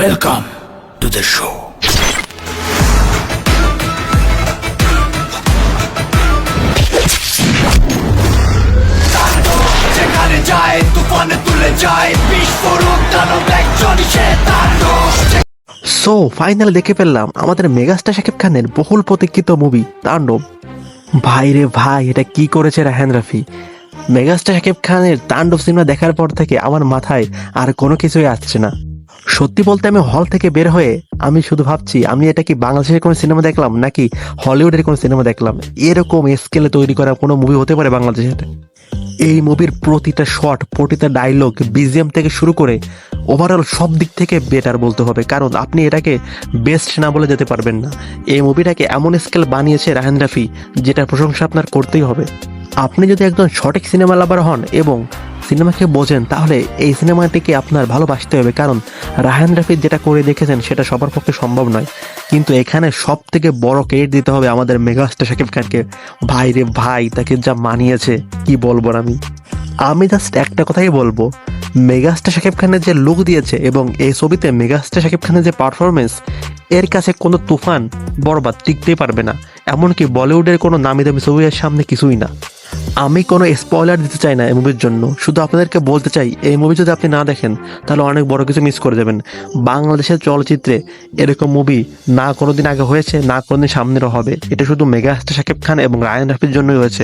Welcome to the show. যেখানে যায় তুফানে তুলে যায় বিস্ফোরক দানব একজনই সে তাণ্ডব সো ফাইনাল দেখে ফেললাম আমাদের মেগাস্টার শাকিব খানের বহুল প্রতীক্ষিত মুভি তাণ্ডব। ভাই রে ভাই এটা কি করেছে রাহান রাফি? মেগাস্টার শাকিব খানের তাণ্ডব সিনেমা দেখার পর থেকে আমার মাথায় আর কোনো কিছুই আসছে না। সত্যি বলতে আমি হল থেকে বের হয়ে আমি শুধু ভাবছি, আমি এটা কি বাংলাদেশের কোনো সিনেমা দেখলাম নাকি হলিউডের কোনো সিনেমা দেখলাম? এরকম স্কেলে তৈরি করা কোনো মুভি হতে পারে বাংলাদেশের এই মুভির প্রতিটা শট প্রতিটা ডায়লগ বিজিএম থেকে শুরু করে ওভারঅল সব দিক থেকে বেটার বলতে হবে। কারণ আপনি এটাকে বেস্ট না বলে যেতে পারবেন না। এই মুভিটাকে এমন স্কেল বানিয়েছে রাহেন রাফি, যেটার প্রশংসা আপনার করতেই হবে। আপনি যদি একজন সঠিক সিনেমা লাভার হন এবং সিনেমাকে বোঝেন, তাহলে এই সিনেমাটিকে আপনার ভালোবাসতে হবে। কারণ রাহান রাফি যেটা করে দেখেছেন, সেটা সবার পক্ষে সম্ভব নয়। কিন্তু এখানে সব থেকে বড় ক্রেডিট দিতে হবে আমাদের মেগাস্টার শাকিব খানকে। ভাই রে ভাই, তাকে যা মানিয়েছে, কি বলব আমি? আমি জাস্ট একটা কথাই বলব, মেগাস্টার শাকিব খানের যে লুক দিয়েছে এবং এই ছবিতে মেগাস্টার শাকিব খানের যে পারফরমেন্স এর কাছে কোনো তুফান বরবাদ টিকতেই পারবে না। এমনকি বলিউডের কোনো নামি দামি ছবির সামনে কিছুই না। আমি কোনো স্পয়লার দিতে চাই না এই মুভির জন্য। শুধু আপনাদেরকে বলতে চাই, এই মুভি যদি আপনি না দেখেন, তাহলে অনেক বড় কিছু মিস করে যাবেন বাংলাদেশের চলচ্চিত্রে এরকম মুভি না কোনোদিন আগে হয়েছে, না কোনোদিন সামনেরও হবে। এটা শুধু মেগাস্টার শাকিব খান এবং রায়ান রাফির জন্যই হয়েছে।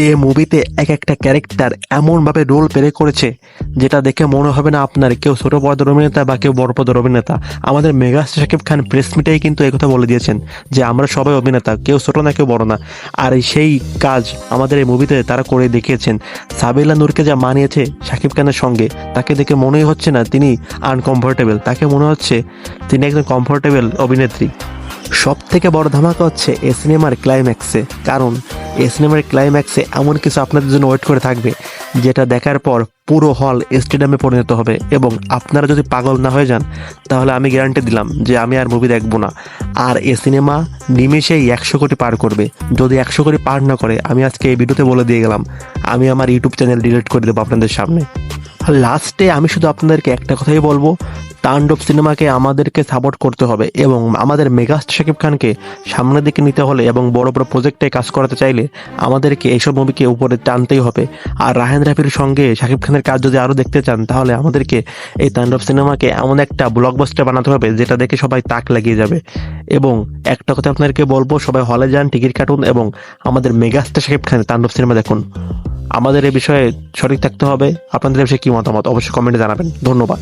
এই মুভিতে এক একটা ক্যারেক্টার এমনভাবে রোল প্লে করেছে, যেটা দেখে মনে হবে না আপনার কেউ ছোট পর্দার অভিনেতা বা কেউ বড় পর্দার অভিনেতা। আমাদের মেগাস্টার শাকিব খান প্রেস মিটেই কিন্তু কথা বলে দিয়েছেন, যে আমরা সবাই অভিনেতা, কেউ ছোট না, কেউ বড় না। আর সেই কাজ আমাদের এই মুভিতে তারা করে দেখিয়েছেন। সাবিলা নূরকে যা মানিয়েছে শাকিব খানের সঙ্গে, তাকে দেখে মনেই হচ্ছে না তিনি আনকমফোর্টেবল তাকে মনে হচ্ছে তিনি একজন কমফোর্টেবল অভিনেত্রী। সব থেকে বড় ধামাকা হচ্ছে এ সিনেমার ক্লাইম্যাক্সে। কারণ এ সিনেমার ক্লাইম্যাক্সে এমন কিছু আপনাদের জন্য ওয়েট করে থাকবে, যেটা দেখার পর পুরো হল স্টেডিয়ামে পরিণত হবে। এবং আপনারা যদি পাগল না হয়ে যান, তাহলে আমি গ্যারান্টি দিলাম যে আমি আর মুভি দেখব না। আর এ সিনেমা নিমেষেই একশো কোটি পার করবে। যদি একশো কোটি পার না করে, আমি আজকে এই ভিডিওতে বলে দিয়ে গেলাম, আমি আমার ইউটিউব চ্যানেল ডিলিট করে দেবো আপনাদের সামনে। লাস্টে আমি শুধু আপনাদেরকে একটা কথাই বলব, তাণ্ডব সিনেমাকে আমাদেরকে সাপোর্ট করতে হবে এবং আমাদের মেগাস্টার শাকিব খানকে সামনের দিকে নিতে হলে এবং বড় বড় প্রজেক্টে কাজ করাতে চাইলে আমাদেরকে এইসব মুভিকে উপরে টানতেই হবে। আর রাহেন রাফির সঙ্গে শাকিব খানের কাজ যদি আরও দেখতে চান, তাহলে আমাদেরকে এই তাণ্ডব সিনেমাকে এমন একটা ব্লকবাস্টার বানাতে হবে যেটা দেখে সবাই তাক লাগিয়ে যাবে। এবং একটা কথা আপনাদেরকে বলব, সবাই হলে যান, টিকিট কাটুন এবং আমাদের মেগাস্টার শাকিব খানের তাণ্ডব সিনেমা দেখুন। আমাদের এ বিষয়ে সঠিক থাকতে হবে। আপনাদের বিষয়ে কি মতামত? অবশ্যই কমেন্টে জানাবেন। ধন্যবাদ।